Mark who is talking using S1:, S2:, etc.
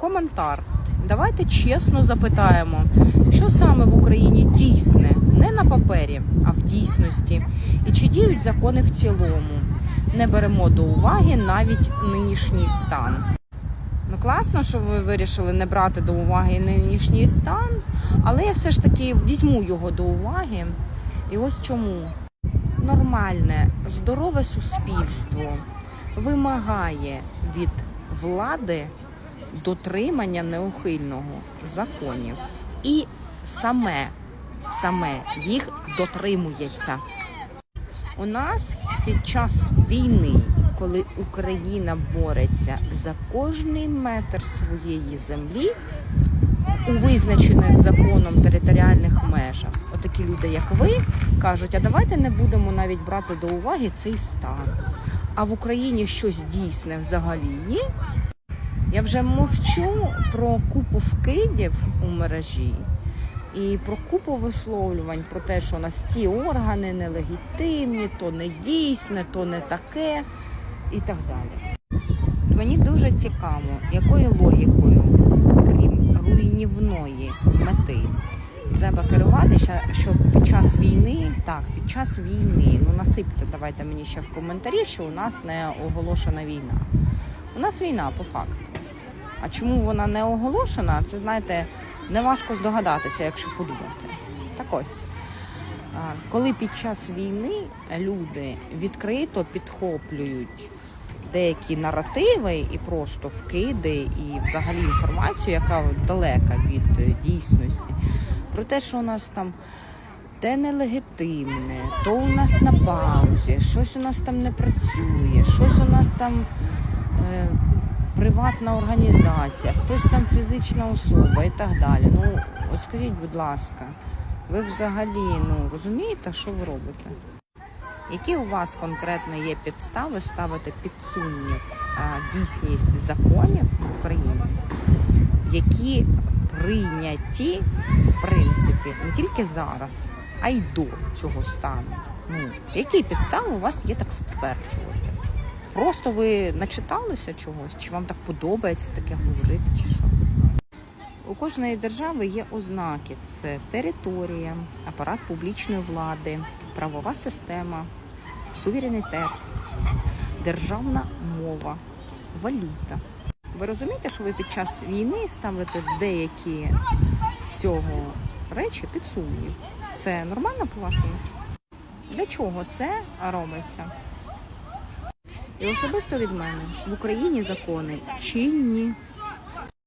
S1: коментар. Давайте чесно запитаємо, що саме в Україні дійсне, не на папері, а в дійсності, і чи діють закони в цілому. Не беремо до уваги навіть нинішній стан. Ну класно, що ви вирішили не брати до уваги нинішній стан, але я все ж таки візьму його до уваги. І ось чому нормальне, здорове суспільство вимагає від влади дотримання неухильного законів. І саме, саме їх дотримується. У нас під час війни, коли Україна бореться за кожний метр своєї землі у визначених законом територіальних межах, отакі люди, як ви, кажуть, а давайте не будемо навіть брати до уваги цей стан. А в Україні щось дійсне взагалі ні. Я вже мовчу про купу вкидів у мережі і про купу висловлювань про те, що у нас ті органи нелегітимні, то не дійсне, то не таке і так далі. Мені дуже цікаво, якою логікою, крім руйнівної мети, треба керуватися, щоб під час війни, так, під час війни, ну насипте, давайте мені ще в коментарі, що у нас не оголошена війна. У нас війна по факту. А чому вона не оголошена, це знаєте, неважко здогадатися, якщо подумати. Так ось. Коли під час війни люди відкрито підхоплюють деякі наративи і просто вкиди, і взагалі інформацію, яка далека від дійсності, про те, що у нас там те нелегітимне, то у нас на паузі, щось у нас там не працює, щось у нас там. Е, приватна організація, хтось там фізична особа і так далі. Ну, от скажіть, будь ласка, ви взагалі ну, розумієте, що ви робите? Які у вас конкретно є підстави ставити під сумнів дійсність законів в Україні, які прийняті в принципі не тільки зараз, а й до цього стану? Ну, які підстави у вас є так стверджувати? Просто ви начиталися чогось, чи вам так подобається таке говорити, чи що? У кожної держави є ознаки: це територія, апарат публічної влади, правова система, суверенітет, державна мова, валюта. Ви розумієте, що ви під час війни ставите деякі з цього речі під сумнів? Це нормально по-вашому? Для чого це робиться? І особисто від мене. В Україні закони чинні,